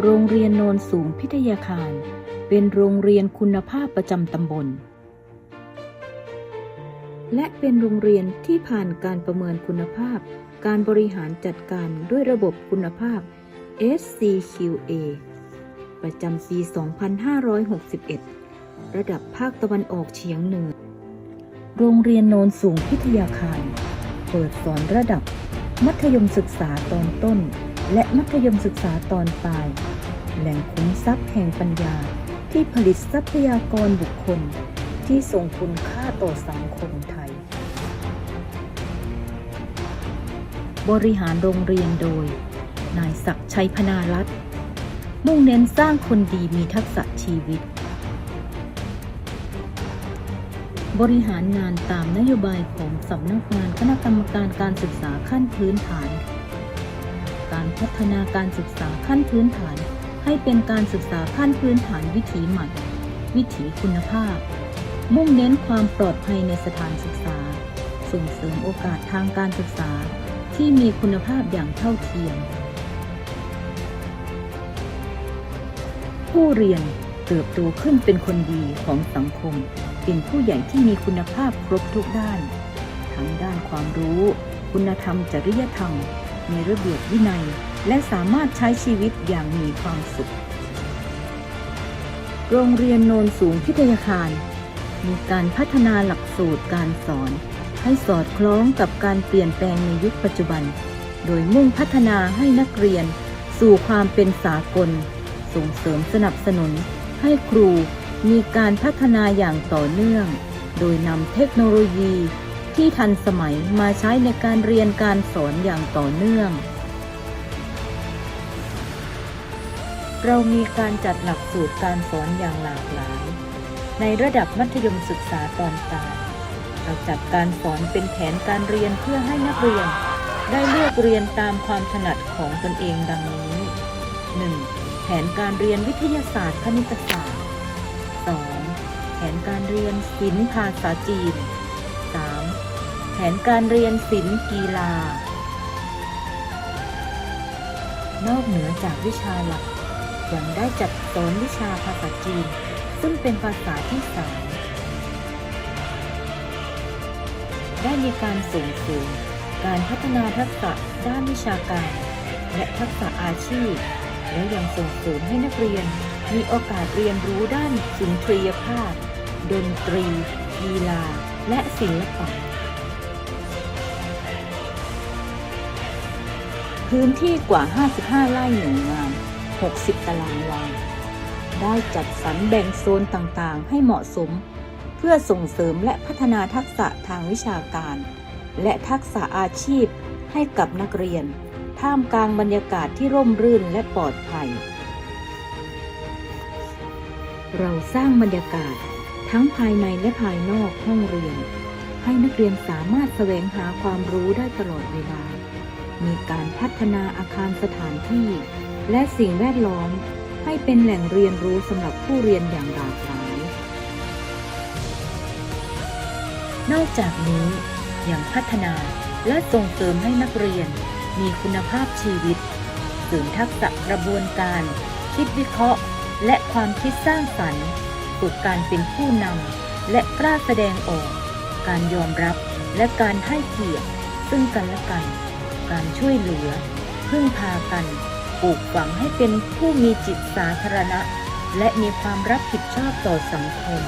โรงเรียนโนนสูงพิทยาคาร เป็นโรงเรียนคุณภาพประจำตำบล และเป็นโรงเรียนที่ผ่านการประเมินคุณภาพ การบริหารจัดการด้วยระบบคุณภาพ SCQA ประจำปี 2561 ระดับภาคตะวันออกเฉียงเหนือ โรงเรียนโนนสูงพิทยาคาร เปิดสอนระดับ มัธยมศึกษาตอนต้น และมัธยมศึกษาตอนปลาย แหล่งคุ้มทรัพย์แห่งปัญญาที่ผลิตทรัพยากรบุคคลที่ส่งคุณค่าต่อสังคมไทย บริหารโรงเรียนโดย นายศักดิ์ชัยพนารัตน์มุ่งเน้นสร้างคนดีมีทักษะชีวิต บริหารงานตามนโยบายของสำนักงานคณะกรรมการการศึกษาขั้นพื้นฐาน การพัฒนาการศึกษาขั้นพื้นฐาน ให้เป็นการศึกษาขั้นพื้นฐานวิถีใหม่ วิถีคุณภาพ มุ่งเน้นความปลอดภัยในสถานศึกษา ส่งเสริมโอกาสทางการศึกษาที่มีคุณภาพอย่างเท่าเทียม ผู้เรียนเติบโตขึ้นเป็นคนดีของสังคม เป็นผู้ใหญ่ที่มีคุณภาพครบทุกด้าน ทั้งด้านความรู้ คุณธรรมจริยธรรม มีระเบียบวินัย และสามารถใช้ชีวิตอย่างมีความสุข โรงเรียนโนนสูงพิทยาคาร มีการพัฒนาหลักสูตรการสอน ให้สอดคล้องกับการเปลี่ยนแปลงในยุคปัจจุบัน โดยมุ่งพัฒนาให้นักเรียน สู่ความเป็นสากล ส่งเสริมสนับสนุน ให้ครูมีการพัฒนาอย่างต่อเนื่อง โดยนำเทคโนโลยี ที่ทันสมัยมาใช้ในการเรียนการสอนอย่างต่อเนื่อง เรามีการจัดหลักสูตรการสอนอย่างหลากหลาย ในระดับมัธยมศึกษาตอนกลางเราจัดการสอนเป็นแผนการเรียนเพื่อให้นักเรียน ได้เลือกเรียนตามความถนัดของตนเองดังนี้ 1. แผนการเรียนวิทยาศาสตร์คณิตศาสตร์ 2. แผนการเรียนศิลป์ภาษาจีน นการเรียนศิลป์กีฬา นอกเหนือจากวิชาหลัก ยังได้จัดสอนวิชาภาษาจีน ซึ่งเป็นภาษาที่สามได้มีการส่งเสริมการพัฒนาทักษะด้านวิชาการ และทักษะอาชีพ และยังส่งเสริมให้นักเรียนมีโอกาสเรียนรู้ด้านสุนทรียภาพ ดนตรี กีฬา และศิลปะ พื้นที่กว่า 55 ไร่หนึ่งงาน 60 ตารางวา ได้จัดสรรแบ่งโซนต่างๆ ให้เหมาะสม เพื่อส่งเสริมและพัฒนาทักษะทางวิชาการ และทักษะอาชีพให้กับนักเรียน ท่ามกลางบรรยากาศที่ร่มรื่นและปลอดภัย เราสร้างบรรยากาศทั้งภายในและภายนอกห้องเรียน ให้นักเรียนสามารถแสวงหาความรู้ได้ตลอดเวลา มีการพัฒนาอาคารสถานที่ และสิ่งแวดล้อม ให้เป็นแหล่งเรียนรู้สำหรับผู้เรียนอย่างหลากหลาย นอกจากนี้ยังพัฒนาและส่งเสริมให้นักเรียน มีคุณภาพชีวิตเสริมทักษะกระบวนการ คิดวิเคราะห์ และความคิดสร้างสรรค์ฝึกการเป็นผู้นำและกล้าแสดงออก การยอมรับและการให้เกียรติซึ่งกันและกัน การช่วยเหลือ พึ่งพากันปลูกฝังให้เป็นผู้มีจิตสาธารณะ และมีความรับผิดชอบต่อสังคม